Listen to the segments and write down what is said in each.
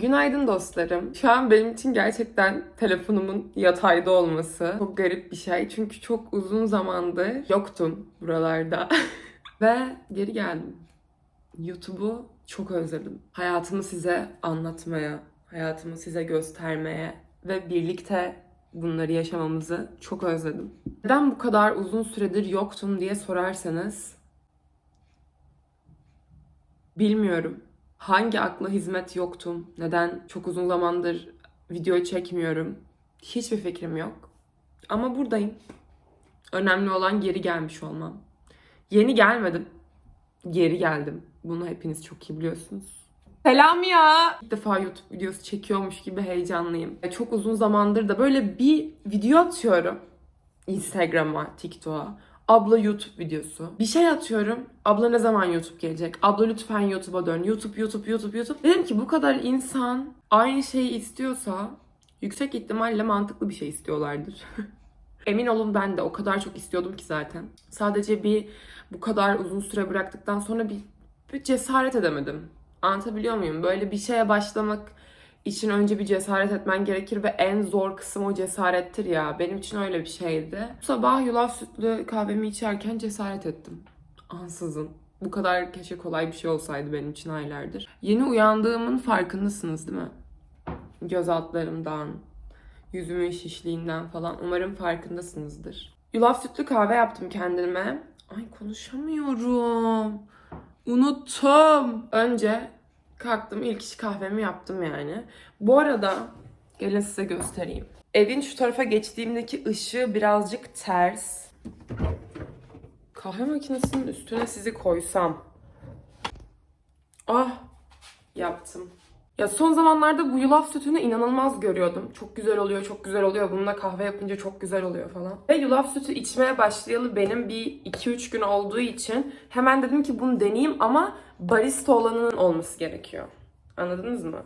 Günaydın dostlarım. Şu an benim için gerçekten telefonumun yatayda olması çok garip bir şey. Çünkü çok uzun zamandır yoktum buralarda. Ve geri geldim. YouTube'u çok özledim. Hayatımı size anlatmaya, hayatımı size göstermeye ve birlikte bunları yaşamamızı çok özledim. Neden bu kadar uzun süredir yoktum diye sorarsanız bilmiyorum. Hangi akla hizmet yoktum? Neden çok uzun zamandır video çekmiyorum? Hiçbir fikrim yok. Ama buradayım. Önemli olan geri gelmiş olmam. Yeni gelmedim. Geri geldim. Bunu hepiniz çok iyi biliyorsunuz. Selam ya. İlk defa YouTube videosu çekiyormuş gibi heyecanlıyım. Çok uzun zamandır da böyle bir video atıyorum. Instagram'a, TikTok'a. Abla YouTube videosu. Bir şey atıyorum. Abla ne zaman YouTube gelecek? Abla lütfen YouTube'a dön. YouTube, YouTube, YouTube, YouTube. Dedim ki bu kadar insan aynı şeyi istiyorsa yüksek ihtimalle mantıklı bir şey istiyorlardır. Emin olun ben de o kadar çok istiyordum ki zaten. Sadece bir bu kadar uzun süre bıraktıktan sonra bir, bir cesaret edemedim. Anlatabiliyor muyum? Böyle bir şeye başlamak için önce bir cesaret etmen gerekir ve en zor kısım o cesarettir ya. Benim için öyle bir şeydi. Bu sabah yulaf sütlü kahvemi içerken cesaret ettim. Ansızın. Bu kadar keşke kolay bir şey olsaydı benim için aylardır. Yeni uyandığımın farkındasınız değil mi? Göz altlarımdan, yüzümün şişliğinden falan. Umarım farkındasınızdır. Yulaf sütlü kahve yaptım kendime. Ay konuşamıyorum. Unuttum. Önce kalktım ilk iş kahvemi yaptım yani. Bu arada gelin size göstereyim. Evin şu tarafa geçtiğimdeki ışığı birazcık ters. Kahve makinesinin üstüne sizi koysam. Ah yaptım. Ya son zamanlarda bu yulaf sütünü inanılmaz görüyordum. Çok güzel oluyor, çok güzel oluyor. Bununla kahve yapınca çok güzel oluyor falan. Ve yulaf sütü içmeye başlayalı benim bir 2-3 gün olduğu için hemen dedim ki bunu deneyeyim ama barista olanının olması gerekiyor. Anladınız mı?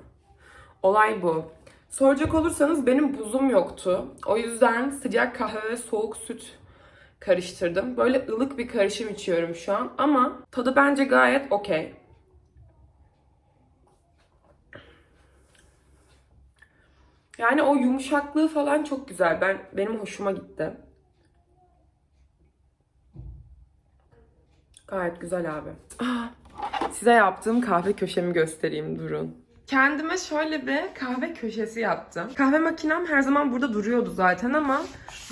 Olay bu. Soracak olursanız benim buzum yoktu. O yüzden sıcak kahve ve soğuk süt karıştırdım. Böyle ılık bir karışım içiyorum şu an ama tadı bence gayet okey. Yani o yumuşaklığı falan çok güzel. Ben benim hoşuma gitti. Gayet güzel abi. Ah, size yaptığım kahve köşemi göstereyim durun. Kendime şöyle bir kahve köşesi yaptım. Kahve makinem her zaman burada duruyordu zaten ama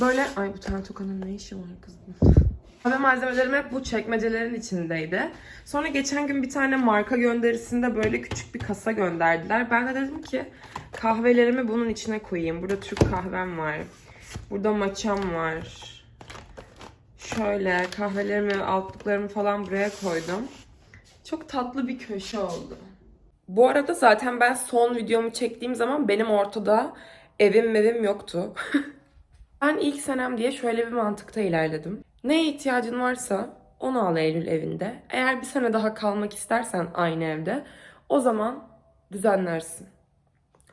böyle... Ay bu tane tokanın ne işi var kızım? Kahve malzemelerim hep bu çekmecelerin içindeydi. Sonra geçen gün bir tane marka gönderisinde böyle küçük bir kasa gönderdiler. Ben de dedim ki kahvelerimi bunun içine koyayım. Burada Türk kahvem var. Burada maçam var. Şöyle kahvelerimi, altlıklarımı falan buraya koydum. Çok tatlı bir köşe oldu. Bu arada zaten ben son videomu çektiğim zaman benim ortada evim evim yoktu. ben ilk senem diye şöyle bir mantıkta ilerledim. Neye ihtiyacın varsa onu al Eylül evinde. Eğer bir sene daha kalmak istersen aynı evde o zaman düzenlersin.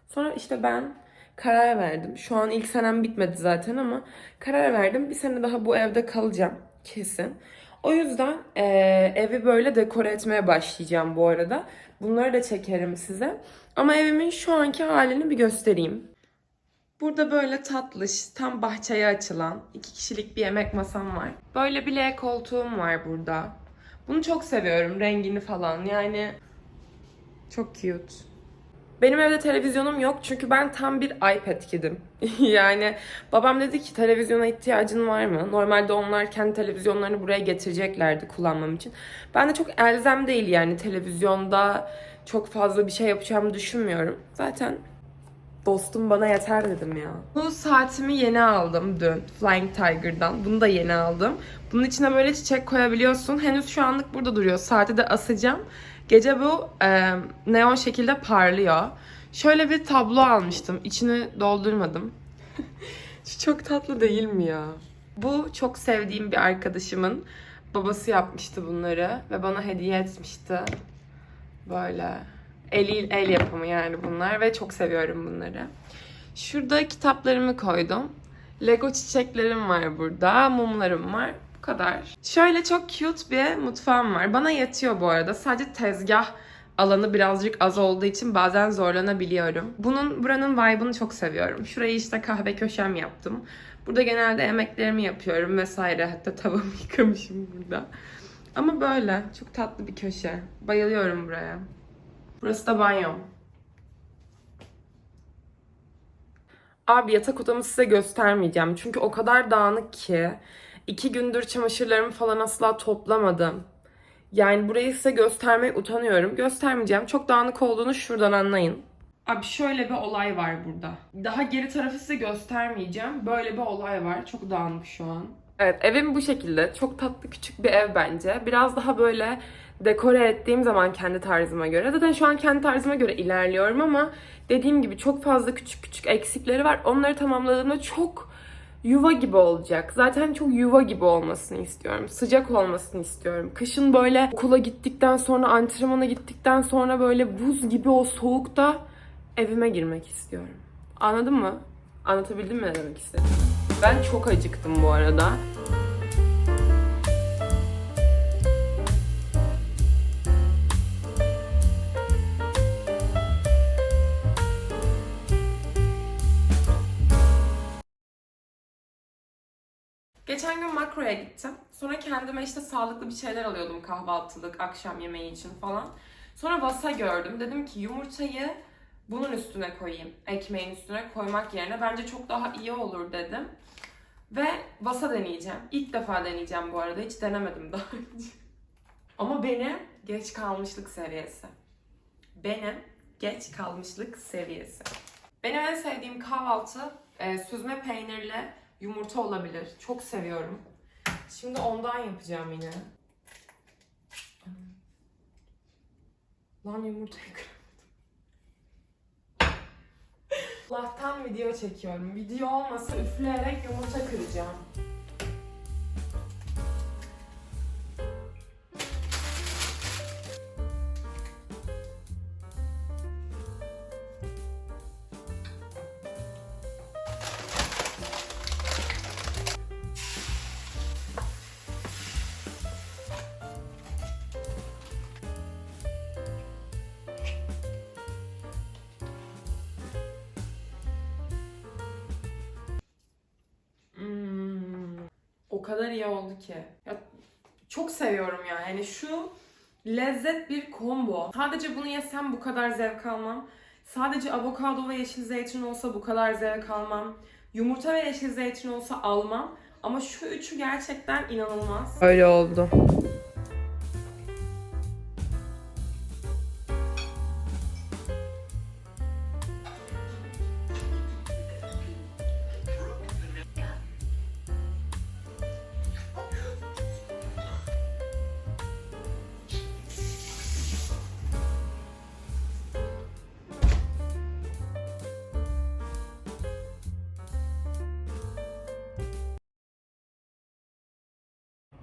Sonra işte ben karar verdim. Şu an ilk senem bitmedi zaten ama karar verdim. Bir sene daha bu evde kalacağım kesin. O yüzden eee, evi böyle dekore etmeye başlayacağım bu arada. Bunları da çekerim size. Ama evimin şu anki halini bir göstereyim. Burada böyle tatlış, tam bahçeye açılan iki kişilik bir yemek masam var. Böyle bir L koltuğum var burada. Bunu çok seviyorum, rengini falan. Yani çok cute. Benim evde televizyonum yok çünkü ben tam bir iPad kidim. yani babam dedi ki televizyona ihtiyacın var mı? Normalde onlar kendi televizyonlarını buraya getireceklerdi kullanmam için. Ben de çok elzem değil yani televizyonda çok fazla bir şey yapacağımı düşünmüyorum. Zaten dostum bana yeter dedim ya. Bu saatimi yeni aldım dün Flying Tiger'dan. Bunu da yeni aldım. Bunun içine böyle çiçek koyabiliyorsun. Henüz şu anlık burada duruyor. Saati de asacağım. Gece bu e, neon şekilde parlıyor. Şöyle bir tablo almıştım. İçini doldurmadım. Çok tatlı değil mi ya? Bu çok sevdiğim bir arkadaşımın babası yapmıştı bunları ve bana hediye etmişti. Böyle el, el yapımı yani bunlar ve çok seviyorum bunları. Şurada kitaplarımı koydum. Lego çiçeklerim var burada. Mumlarım var. Bu kadar. Şöyle çok cute bir mutfağım var. Bana yetiyor bu arada. Sadece tezgah alanı birazcık az olduğu için bazen zorlanabiliyorum. Bunun buranın vibe'ını çok seviyorum. Şurayı işte kahve köşem yaptım. Burada genelde yemeklerimi yapıyorum vesaire. Hatta tavamı yıkamışım burada. Ama böyle çok tatlı bir köşe. Bayılıyorum buraya. Burası da banyom. Abi yatak odamı size göstermeyeceğim. Çünkü o kadar dağınık ki. iki gündür çamaşırlarımı falan asla toplamadım. Yani burayı size göstermeye utanıyorum. Göstermeyeceğim. Çok dağınık olduğunu şuradan anlayın. Abi şöyle bir olay var burada. Daha geri tarafı size göstermeyeceğim. Böyle bir olay var. Çok dağınık şu an. Evet evim bu şekilde. Çok tatlı küçük bir ev bence. Biraz daha böyle dekore ettiğim zaman kendi tarzıma göre. Zaten şu an kendi tarzıma göre ilerliyorum ama dediğim gibi çok fazla küçük küçük eksikleri var. Onları tamamladığımda çok yuva gibi olacak. Zaten çok yuva gibi olmasını istiyorum. Sıcak olmasını istiyorum. Kışın böyle okula gittikten sonra, antrenmana gittikten sonra böyle buz gibi o soğukta evime girmek istiyorum. Anladın mı? Anlatabildim mi ne demek istedim? Ben çok acıktım bu arada. Geçen gün makroya gittim. Sonra kendime işte sağlıklı bir şeyler alıyordum kahvaltılık, akşam yemeği için falan. Sonra vasa gördüm. Dedim ki yumurtayı bunun üstüne koyayım. Ekmeğin üstüne koymak yerine bence çok daha iyi olur dedim. Ve vasa deneyeceğim. İlk defa deneyeceğim bu arada. Hiç denemedim daha önce. Ama benim geç kalmışlık seviyesi. Benim geç kalmışlık seviyesi. Benim en sevdiğim kahvaltı e, süzme peynirli yumurta olabilir. Çok seviyorum. Şimdi ondan yapacağım yine. Lan yumurtayı kıramadım. Allah'tan video çekiyorum. Video olmasa üfleyerek yumurta kıracağım. O kadar iyi oldu ki. Ya, çok seviyorum ya. Yani şu lezzet bir combo. Sadece bunu yesem bu kadar zevk almam. Sadece avokado ve yeşil zeytin olsa bu kadar zevk almam. Yumurta ve yeşil zeytin olsa almam. Ama şu üçü gerçekten inanılmaz. Öyle oldu.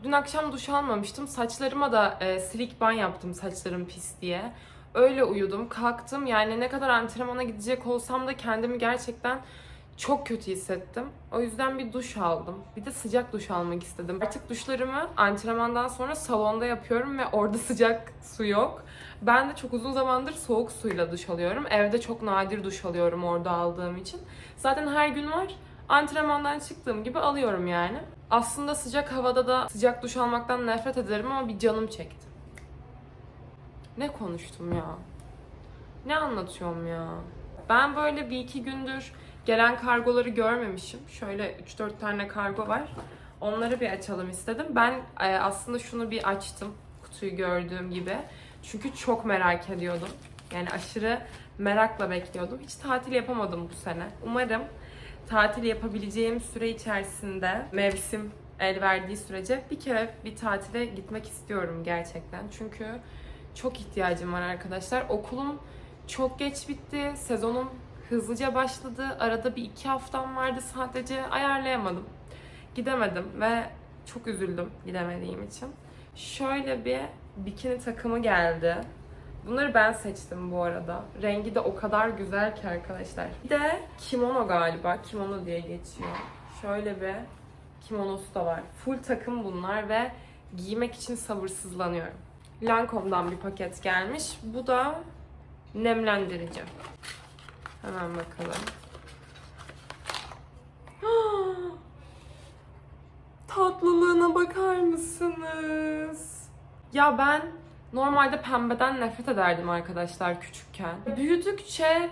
Dün akşam duş almamıştım. Saçlarıma da e, silik ban yaptım saçlarım pis diye. Öyle uyudum, kalktım. Yani ne kadar antrenmana gidecek olsam da kendimi gerçekten çok kötü hissettim. O yüzden bir duş aldım. Bir de sıcak duş almak istedim. Artık duşlarımı antrenmandan sonra salonda yapıyorum ve orada sıcak su yok. Ben de çok uzun zamandır soğuk suyla duş alıyorum. Evde çok nadir duş alıyorum orada aldığım için. Zaten her gün var. Antrenmandan çıktığım gibi alıyorum yani. Aslında sıcak havada da sıcak duş almaktan nefret ederim ama bir canım çekti. Ne konuştum ya? Ne anlatıyorum ya? Ben böyle bir iki gündür gelen kargoları görmemişim. Şöyle 3-4 tane kargo var. Onları bir açalım istedim. Ben e, aslında şunu bir açtım. Kutuyu gördüğüm gibi. Çünkü çok merak ediyordum. Yani aşırı merakla bekliyordum. Hiç tatil yapamadım bu sene. Umarım tatil yapabileceğim süre içerisinde mevsim el verdiği sürece bir kere bir tatile gitmek istiyorum gerçekten. Çünkü çok ihtiyacım var arkadaşlar. Okulum çok geç bitti. Sezonum hızlıca başladı. Arada bir iki haftam vardı sadece ayarlayamadım. Gidemedim ve çok üzüldüm gidemediğim için. Şöyle bir bikini takımı geldi. Bunları ben seçtim bu arada. Rengi de o kadar güzel ki arkadaşlar. Bir de kimono galiba. Kimono diye geçiyor. Şöyle bir kimonosu da var. Full takım bunlar ve giymek için sabırsızlanıyorum. Lancome'dan bir paket gelmiş. Bu da nemlendirici. Hemen bakalım. Tatlılığına bakar mısınız? Ya ben normalde pembeden nefret ederdim arkadaşlar küçükken. Büyüdükçe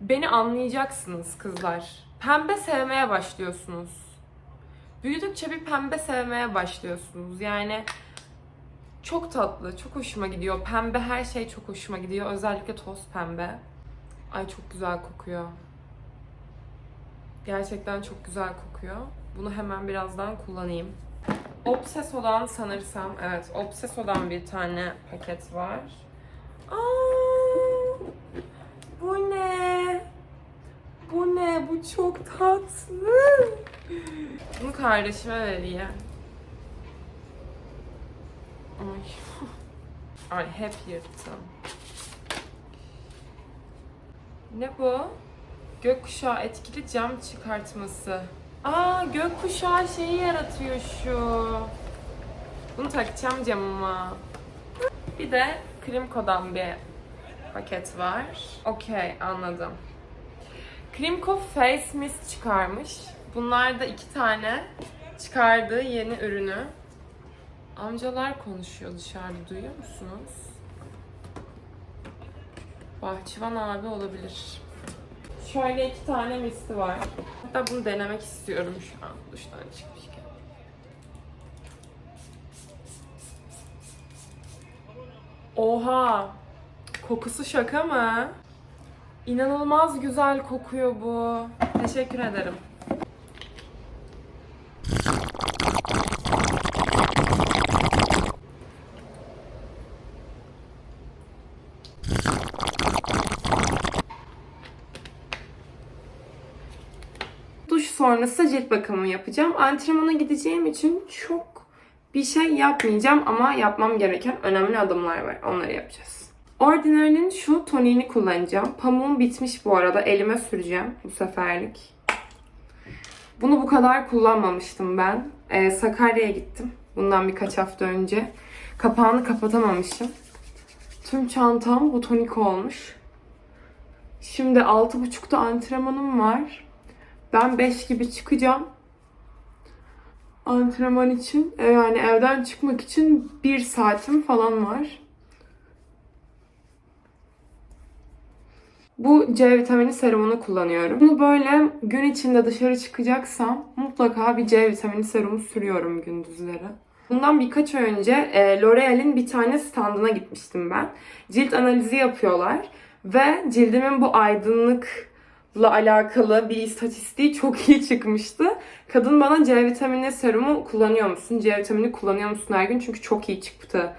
beni anlayacaksınız kızlar. Pembe sevmeye başlıyorsunuz. Büyüdükçe bir pembe sevmeye başlıyorsunuz. Yani çok tatlı, çok hoşuma gidiyor. Pembe her şey çok hoşuma gidiyor. Özellikle toz pembe. Ay çok güzel kokuyor. Gerçekten çok güzel kokuyor. Bunu hemen birazdan kullanayım. Obseso'dan sanırsam, evet Obseso'dan bir tane paket var. Aa, bu ne? Bu ne? Bu çok tatlı. Bunu kardeşime vereyim. Ay. Ay hep yırttım. Ne bu? Gökkuşağı etkili cam çıkartması. Aa gökkuşağı şeyi yaratıyor şu. Bunu takacağım camıma. Bir de Krimko'dan bir paket var. Okey anladım. Krimko Face Mist çıkarmış. Bunlar da iki tane çıkardığı yeni ürünü. Amcalar konuşuyor dışarıda duyuyor musunuz? Bahçıvan abi olabilir. Şöyle iki tane misti var. Hatta bunu denemek istiyorum şu an duştan çıkmışken. Oha! Kokusu şaka mı? İnanılmaz güzel kokuyor bu. Teşekkür ederim. Duş sonrası cilt bakımı yapacağım. Antrenmana gideceğim için çok bir şey yapmayacağım ama yapmam gereken önemli adımlar var. Onları yapacağız. Ordinary'nin şu toniğini kullanacağım. Pamuğum bitmiş bu arada. Elime süreceğim bu seferlik. Bunu bu kadar kullanmamıştım ben. Ee, Sakarya'ya gittim. Bundan birkaç hafta önce. Kapağını kapatamamışım. Tüm çantam bu tonik olmuş. Şimdi 6.30'da antrenmanım var. Ben 5 gibi çıkacağım. Antrenman için. e, Yani evden çıkmak için 1 saatim falan var. Bu C vitamini serumunu kullanıyorum. Bunu böyle gün içinde dışarı çıkacaksam mutlaka bir C vitamini serumu sürüyorum gündüzleri. Bundan birkaç ay önce e, L'Oreal'in bir tane standına gitmiştim ben. Cilt analizi yapıyorlar ve cildimin bu aydınlıkla alakalı bir istatistiği çok iyi çıkmıştı. Kadın bana C vitamini serumu kullanıyor musun? C vitamini kullanıyor musun her gün? Çünkü çok iyi çıktı.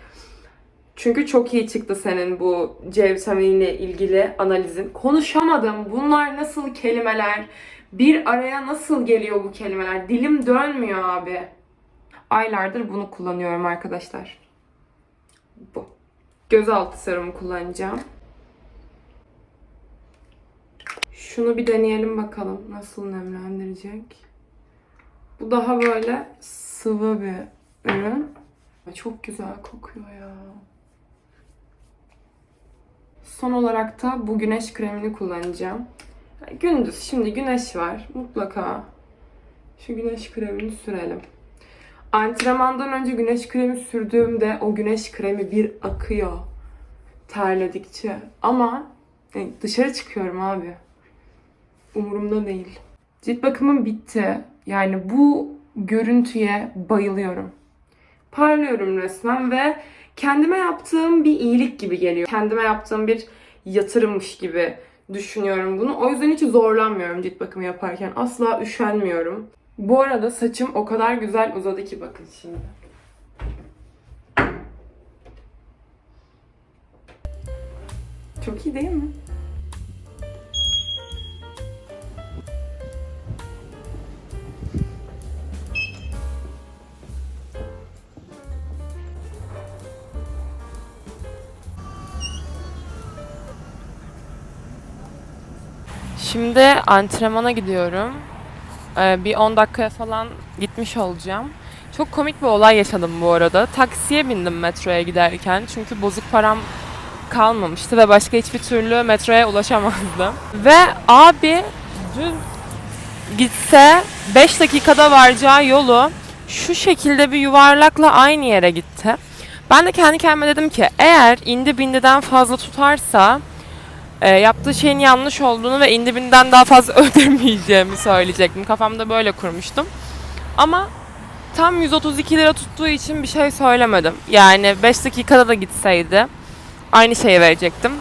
Çünkü çok iyi çıktı senin bu C vitaminiyle ilgili analizin. Konuşamadım. Bunlar nasıl kelimeler? Bir araya nasıl geliyor bu kelimeler? Dilim dönmüyor abi. Aylardır bunu kullanıyorum arkadaşlar. Bu. Gözaltı serumu kullanacağım. Şunu bir deneyelim bakalım nasıl nemlendirecek. Bu daha böyle sıvı bir ürün. Çok güzel kokuyor ya. Son olarak da bu güneş kremini kullanacağım. Gündüz şimdi güneş var. Mutlaka şu güneş kremini sürelim. Antrenmandan önce güneş kremi sürdüğümde o güneş kremi bir akıyor terledikçe. Ama e, dışarı çıkıyorum abi. Umurumda değil. Cilt bakımım bitti. Yani bu görüntüye bayılıyorum. Parlıyorum resmen ve kendime yaptığım bir iyilik gibi geliyor. Kendime yaptığım bir yatırımmış gibi düşünüyorum bunu. O yüzden hiç zorlanmıyorum cilt bakımı yaparken. Asla üşenmiyorum. Bu arada saçım o kadar güzel uzadı ki bakın şimdi. Çok iyi değil mi? Şimdi antrenmana gidiyorum. Ee, bir 10 dakikaya falan gitmiş olacağım. Çok komik bir olay yaşadım bu arada. Taksiye bindim metroya giderken. Çünkü bozuk param kalmamıştı ve başka hiçbir türlü metroya ulaşamazdım. Ve abi düz gitse 5 dakikada varacağı yolu şu şekilde bir yuvarlakla aynı yere gitti. Ben de kendi kendime dedim ki eğer indi bindiden fazla tutarsa e, yaptığı şeyin yanlış olduğunu ve indi bindinden daha fazla ödemeyeceğimi söyleyecektim. Kafamda böyle kurmuştum. Ama tam 132 lira tuttuğu için bir şey söylemedim. Yani 5 dakikada da gitseydi aynı şeyi verecektim.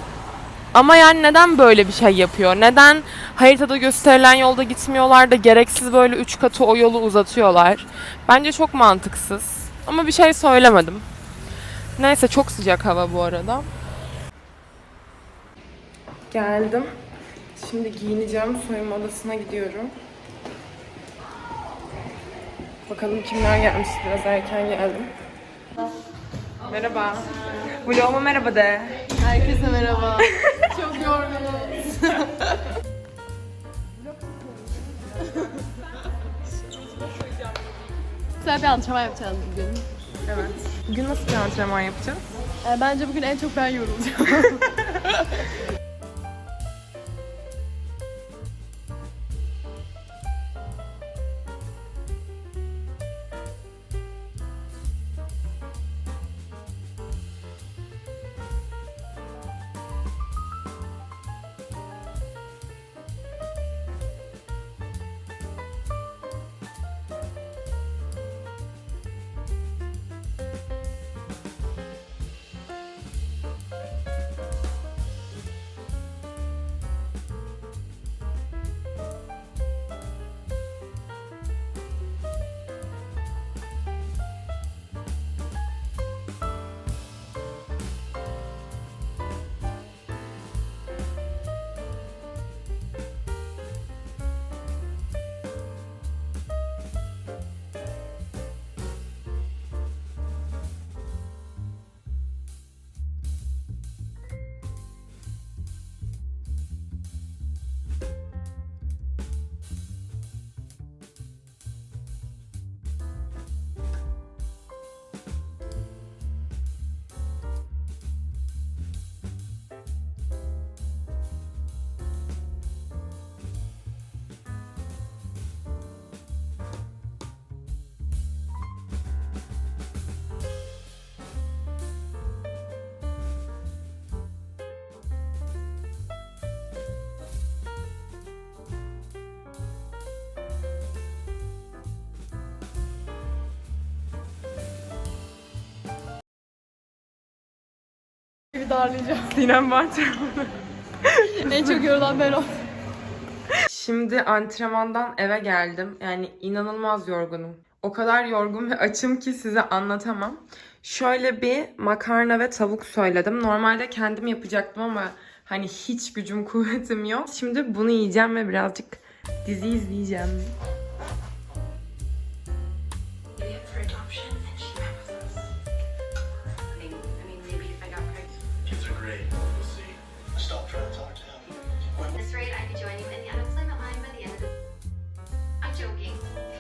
Ama yani neden böyle bir şey yapıyor? Neden haritada gösterilen yolda gitmiyorlar da gereksiz böyle 3 katı o yolu uzatıyorlar? Bence çok mantıksız. Ama bir şey söylemedim. Neyse çok sıcak hava bu arada. Geldim. Şimdi giyineceğim. Soyunma odasına gidiyorum. Bakalım kimler gelmiş. Biraz erken geldim. Merhaba. Vloguma merhaba de. Herkese merhaba. Çok yorgunuz. Güzel bir antrenman yapacağız bugün. Evet. Bugün nasıl bir antrenman yapacağız? Ee, bence bugün en çok ben yorulacağım. Bir darlayacağım. Sinem var En çok yorulan ben oldum. Şimdi antrenmandan eve geldim. Yani inanılmaz yorgunum. O kadar yorgun ve açım ki size anlatamam. Şöyle bir makarna ve tavuk söyledim. Normalde kendim yapacaktım ama hani hiç gücüm kuvvetim yok. Şimdi bunu yiyeceğim ve birazcık dizi izleyeceğim.